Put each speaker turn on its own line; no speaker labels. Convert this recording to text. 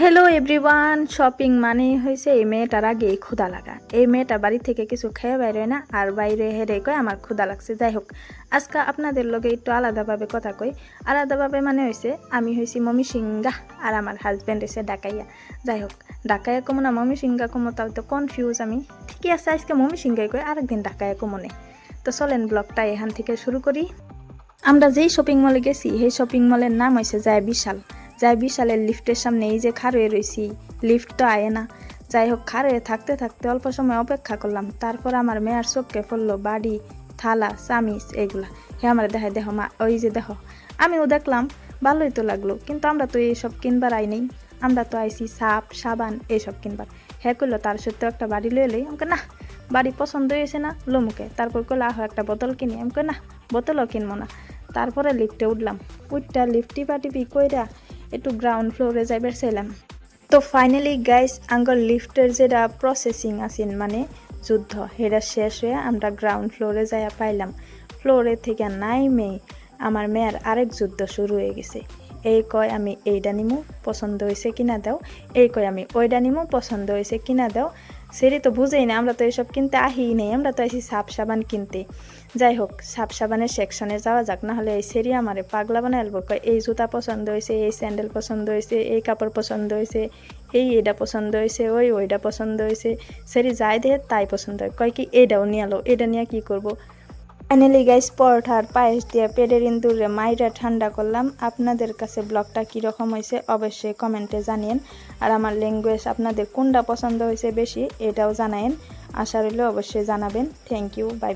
Hello everyone shopping মানে হয়েছে এই মেয়েটার আগে এই ক্ষুদা লাগা। এই মেয়েটা বাড়ি থেকে কিছু খেয়ে বাইরে না, আর বাইরে হেরে কয় আমার ক্ষুদা লাগছে। যাই হোক, আজকে আপনাদের লগে একটু আলাদাভাবে কথা কই। আলাদাভাবে মানে হয়েছে আমি হয়েছি মমি সিংগা আর আমার হাজব্যান্ড হয়েছে ডাকাইয়া। যাই হোক, ডাকাইয়া কমো না মমি সিংগা কমো তাও তো কনফিউজ আমি। ঠিকই আছে, আজকে মমি সিংগাই কই, আরেকদিন ডাকাইয়া কমনে তো চলেন ব্লগটা এখান থেকে শুরু করি। আমরা যেই শপিং মলে গেছি, সেই শপিং মলের নাম হয়েছে যায় বিশাল। যাই বিশালের লিফটের সামনে এই যে খারয়ে রয়েছি লিফট তো আয় না। যাই হোক খারয়ে থাকতে থাকতে অল্প সময় অপেক্ষা করলাম। তারপর আমার মেয়ার চোখকে পড়ল বাড়ি, থালা, চামিচ এগুলা। হে আমার দেখায় দেখো মা, ওই যে দেখো। আমিও দেখলাম, ভালোই তো লাগল। কিন্তু আমরা তো এইসব কিনবার আই নেই। আমরা তো আইছি সাপ, সাবান এইসব কিনবার। হ্যাঁ করল তার সত্ত্বেও একটা বাড়ি লয়ে লই। আমাকে না বাড়ি পছন্দ হয়েছে না লোমুকে তারপর করল আহ, একটা বোতল কিনি। আমাকে না বোতলও কিনবো না। তারপরে লিফটে উঠলাম। উঠটা লিফট টিপা টিপি কইরা একটু গ্রাউন্ড ফ্লোরে যাইবার চাইলাম। তো ফাইনালি গাইস আঙ্গর লিফটের যেটা প্রসেসিং আছেন মানে যুদ্ধ সেটা শেষ হয়ে আমরা গ্রাউন্ড ফ্লোরে যাইয়া পাইলাম। ফ্লোরে থেকে নাই মেয়ে আমার মেয়ের আরেক যুদ্ধ শুরু হয়ে গেছে। এই কয়, আমি এইটা নিমু, পছন্দ হয়েছে কিনা দাও। এই কয়, আমি ওইটা নিমু, পছন্দ হয়েছে কিনা দাও। সেটি তো বুঝেই না, আমরা তো এসব কিনতে আহি নেই, আমরা তো এসি সাপ সাবান কিনতে। যাই হোক, সাপ সাবানের সেকশনে যাওয়া যাক, না হলে এই সেরি আমারে পাগলা বানা এলবো এই জুতা পছন্দ হয়েছে, এই স্যান্ডেল পছন্দ হয়েছে, এই কাপড় পছন্দ হয়েছে, এই এটা পছন্দ হয়েছে, ওই ওইটা পছন্দ হয়েছে। সেরি যাই দেহে তাই পছন্দ হয়। কয় কি, এটাও নিয়ে আলো, এটা নিয়ে কি করব? ফাইনালি গাইস পরোটা আর পায়েস দিয়ে পেটের ইন্দুরে মাইরা ঠান্ডা করলাম। আপনাদের কাছে ব্লগটা কীরকম হয়েছে অবশ্যই কমেন্টে জানিয়েন। আর আমার ল্যাঙ্গুয়েজ আপনাদের কোনটা পছন্দ হয়েছে বেশি, এটাও জানায়েন। আশা রইলে অবশ্যই জানাবেন। Thank you by